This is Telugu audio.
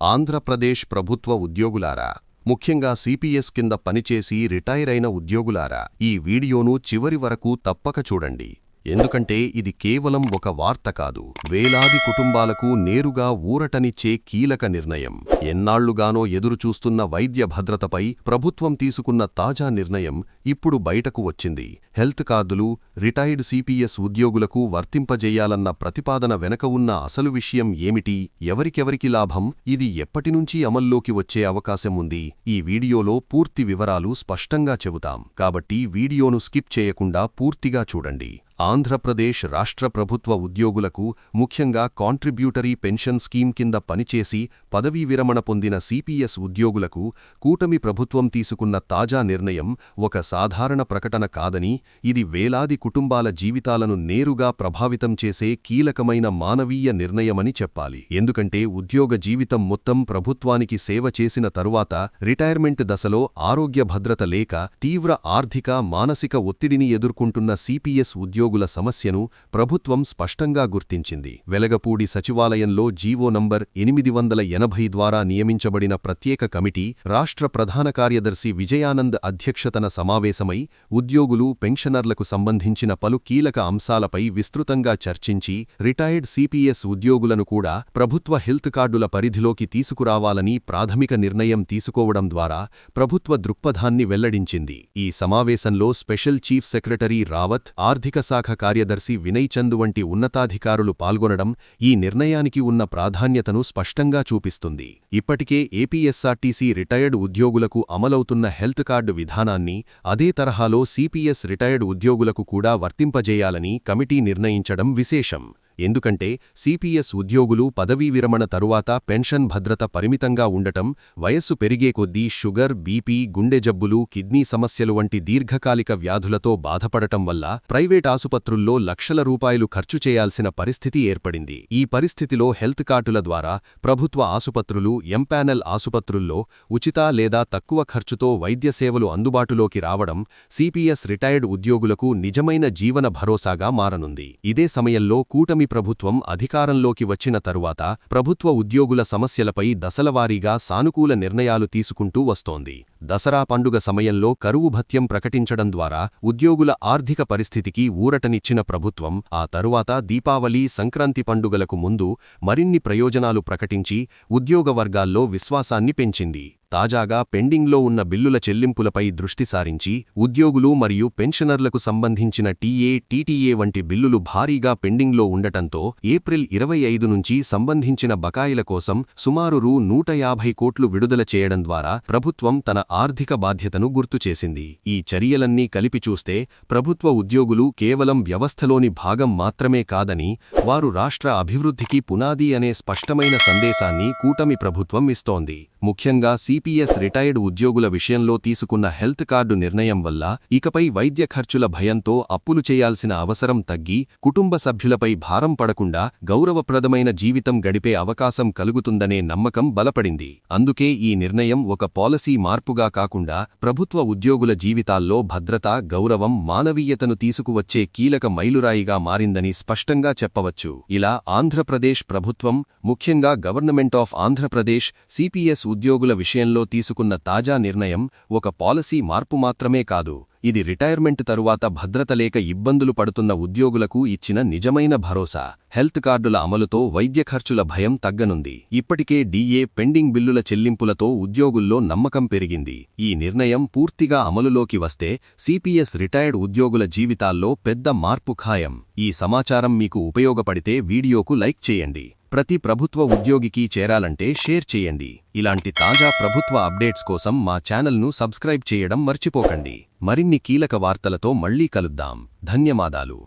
ఆంధ్రప్రదేశ్ ప్రభుత్వ ఉద్యోగులారా ముఖ్యంగా సిపిఎస్ కింద పనిచేసి రిటైర్ అయిన ఉద్యోగులారా ఈ వీడియోను చివరి వరకు తప్పక చూడండి. ఎందుకంటే ఇది కేవలం ఒక వార్త కాదు. వేలాది కుటుంబాలకు నేరుగా ఊరటనిచ్చే కీలక నిర్ణయం. ఎన్నాళ్ళుగానో ఎదురుచూస్తున్న వైద్య భద్రతపై ప్రభుత్వం తీసుకున్న తాజా నిర్ణయం ఇప్పుడు బయటకు వచ్చింది. హెల్త్ కార్డులు రిటైర్డ్ సిపిఎస్ ఉద్యోగులకు వర్తింపజేయాలన్న ప్రతిపాదన వెనక ఉన్న అసలు విషయం ఏమిటి? ఎవరికెవరికి లాభం? ఇది ఎప్పటినుంచి అమల్లోకి వచ్చే అవకాశం ఉంది? ఈ వీడియోలో పూర్తి వివరాలు స్పష్టంగా చెబుతాం. కాబట్టి వీడియోను స్కిప్ చేయకుండా పూర్తిగా చూడండి. ఆంధ్రప్రదేశ్ రాష్ట్ర ప్రభుత్వ ఉద్యోగులకు ముఖ్యంగా కాంట్రిబ్యూటరీ పెన్షన్ స్కీమ్ కింద పనిచేసి పదవీ విరమణ పొందిన సిపిఎస్ ఉద్యోగులకు కూటమి ప్రభుత్వం తీసుకున్న తాజా నిర్ణయం ఒక సాధారణ ప్రకటన కాదని ఇది వేలాది కుటుంబాల జీవితాలను నేరుగా ప్రభావితం చేసే కీలకమైన మానవీయ నిర్ణయమని చెప్పాలి. ఎందుకంటే ఉద్యోగ జీవితం మొత్తం ప్రభుత్వానికి సేవ చేసిన తరువాత రిటైర్మెంట్ దశలో ఆరోగ్య భద్రత లేక తీవ్ర ఆర్థిక మానసిక ఒత్తిడిని ఎదుర్కొంటున్న సిపిఎస్ ఉద్యోగుల సమస్యను ప్రభుత్వం స్పష్టంగా గుర్తించింది. వెలగపూడి సచివాలయంలో జీవో నంబర్ ఎనిమిది ఎనభై ద్వారా నియమించబడిన ప్రత్యేక కమిటీ రాష్ట్ర ప్రధాన కార్యదర్శి విజయానంద్ అధ్యక్షతన సమావేశమై ఉద్యోగులు పెన్షనర్లకు సంబంధించిన పలు కీలక అంశాలపై విస్తృతంగా చర్చించి రిటైర్డ్ సిపిఎస్ ఉద్యోగులను కూడా ప్రభుత్వ హెల్త్ కార్డుల పరిధిలోకి తీసుకురావాలని ప్రాథమిక నిర్ణయం తీసుకోవడం ద్వారా ప్రభుత్వ దృక్పథాన్ని వెల్లడించింది. ఈ సమావేశంలో స్పెషల్ చీఫ్ సెక్రటరీ రావత్ ఆర్థిక శాఖ కార్యదర్శి వినయ్ చంద్ వంటి ఉన్నతాధికారులు పాల్గొనడం ఈ నిర్ణయానికి ఉన్న ప్రాధాన్యతను స్పష్టంగా కల్పిస్తుంది ఇప్పటికే ఏపీఎస్ఆర్టీసీ రిటైర్డ్ ఉద్యోగులకు అమలవుతున్న హెల్త్ కార్డు విధానాన్ని అదే తరహాలో సిపిఎస్ రిటైర్డ్ ఉద్యోగులకు కూడా వర్తింపజేయాలని కమిటీ నిర్ణయించడం విశేషం. ఎందుకంటే సిపిఎస్ ఉద్యోగులు పదవీ విరమణ తరువాత పెన్షన్ భద్రత పరిమితంగా ఉండటం వయస్సు పెరిగే కొద్దీ షుగర్ బీపీ గుండె జబ్బులు కిడ్నీ సమస్యలు వంటి దీర్ఘకాలిక వ్యాధులతో బాధపడటం వల్ల ప్రైవేట్ ఆసుపత్రుల్లో లక్షల రూపాయలు ఖర్చు చేయాల్సిన పరిస్థితి ఏర్పడింది. ఈ పరిస్థితిలో హెల్త్ కార్డుల ద్వారా ప్రభుత్వ ఆసుపత్రులు ఎంపానెల్ ఆసుపత్రుల్లో ఉచిత లేదా తక్కువ ఖర్చుతో వైద్య సేవలు అందుబాటులోకి రావడం సిపిఎస్ రిటైర్డ్ ఉద్యోగులకు నిజమైన జీవన భరోసాగా మారనుంది. ఇదే సమయంలో కూటమి ప్రభుత్వం అధికారంలోకి వచ్చిన తరువాత ప్రభుత్వ ఉద్యోగుల సమస్యలపై దశలవారీగా సానుకూల నిర్ణయాలు తీసుకుంటూ వస్తోంది. దసరా పండుగ సమయంలో కరువు భత్యం ప్రకటించడం ద్వారా ఉద్యోగుల ఆర్థిక పరిస్థితికి ఊరటనిచ్చిన ప్రభుత్వం ఆ తరువాత దీపావళి సంక్రాంతి పండుగలకు ముందు మరిన్ని ప్రయోజనాలు ప్రకటించి ఉద్యోగ వర్గాల్లో విశ్వాసాన్ని పెంచింది. తాజాగా పెండింగ్లో ఉన్న బిల్లుల చెల్లింపులపై దృష్టి సారించి ఉద్యోగులు మరియు పెన్షనర్లకు సంబంధించిన టీఏ టీటీఏ వంటి బిల్లులు భారీగా పెండింగ్లో ఉండటంతో ఏప్రిల్ ఇరవై ఐదు నుంచి సంబంధించిన బకాయిల కోసం సుమారు రూ. నూట యాభై కోట్లు విడుదల చేయడం ద్వారా ప్రభుత్వం తన ఆర్థిక బాధ్యతను గుర్తుచేసింది ఈ చర్యలన్నీ కలిపి చూస్తే ప్రభుత్వ ఉద్యోగులు కేవలం వ్యవస్థలోని భాగం మాత్రమే కాదని వారు రాష్ట్ర అభివృద్ధికి పునాది అనే స్పష్టమైన సందేశాన్ని కూటమి ప్రభుత్వం ఇస్తోంది. ముఖ్యంగా సి సిపిఎస్ రిటైర్డ్ ఉద్యోగుల విషయంలో తీసుకున్న హెల్త్ కార్డు నిర్ణయం వల్ల ఇకపై వైద్య ఖర్చుల భయంతో అప్పులు చేయాల్సిన అవసరం తగ్గి కుటుంబ సభ్యులపై భారం పడకుండా గౌరవప్రదమైన జీవితం గడిపే అవకాశం కలుగుతుందనే నమ్మకం బలపడింది. అందుకే ఈ నిర్ణయం ఒక పాలసీ మార్పుగా కాకుండా ప్రభుత్వ ఉద్యోగుల జీవితాల్లో భద్రత గౌరవం మానవీయతను తీసుకువచ్చే కీలక మైలురాయిగా మారిందని స్పష్టంగా చెప్పవచ్చు. ఇలా ఆంధ్రప్రదేశ్ ప్రభుత్వం ముఖ్యంగా గవర్నమెంట్ ఆఫ్ ఆంధ్రప్రదేశ్ సిపిఎస్ ఉద్యోగుల విషయంలో తీసుకున్న తాజా నిర్ణయం ఒక పాలసీ మార్పు మాత్రమే కాదు. ఇది రిటైర్మెంట్ తరువాత భద్రత లేక ఇబ్బందులు పడుతున్న ఉద్యోగులకు ఇచ్చిన నిజమైన భరోసా. హెల్త్ కార్డుల అమలుతో వైద్య ఖర్చుల భయం తగ్గనుంది. ఇప్పటికే డీఏ పెండింగ్ బిల్లుల చెల్లింపులతో ఉద్యోగుల్లో నమ్మకం పెరిగింది. ఈ నిర్ణయం పూర్తిగా అమలులోకి వస్తే సిపిఎస్ రిటైర్డ్ ఉద్యోగుల జీవితాల్లో పెద్ద మార్పు ఖాయం. ఈ సమాచారం మీకు ఉపయోగపడితే వీడియోకు లైక్ చేయండి. ప్రతి ప్రభుత్వ ఉద్యోగికి చేరాలంటే షేర్ చేయండి. ఇలాంటి తాజా ప్రభుత్వ అప్డేట్స్ కోసం మా ఛానల్ను సబ్స్క్రైబ్ చేయడం మర్చిపోకండి. మరిన్ని కీలక వార్తలతో మళ్ళీ కలుద్దాం. ధన్యవాదాలు.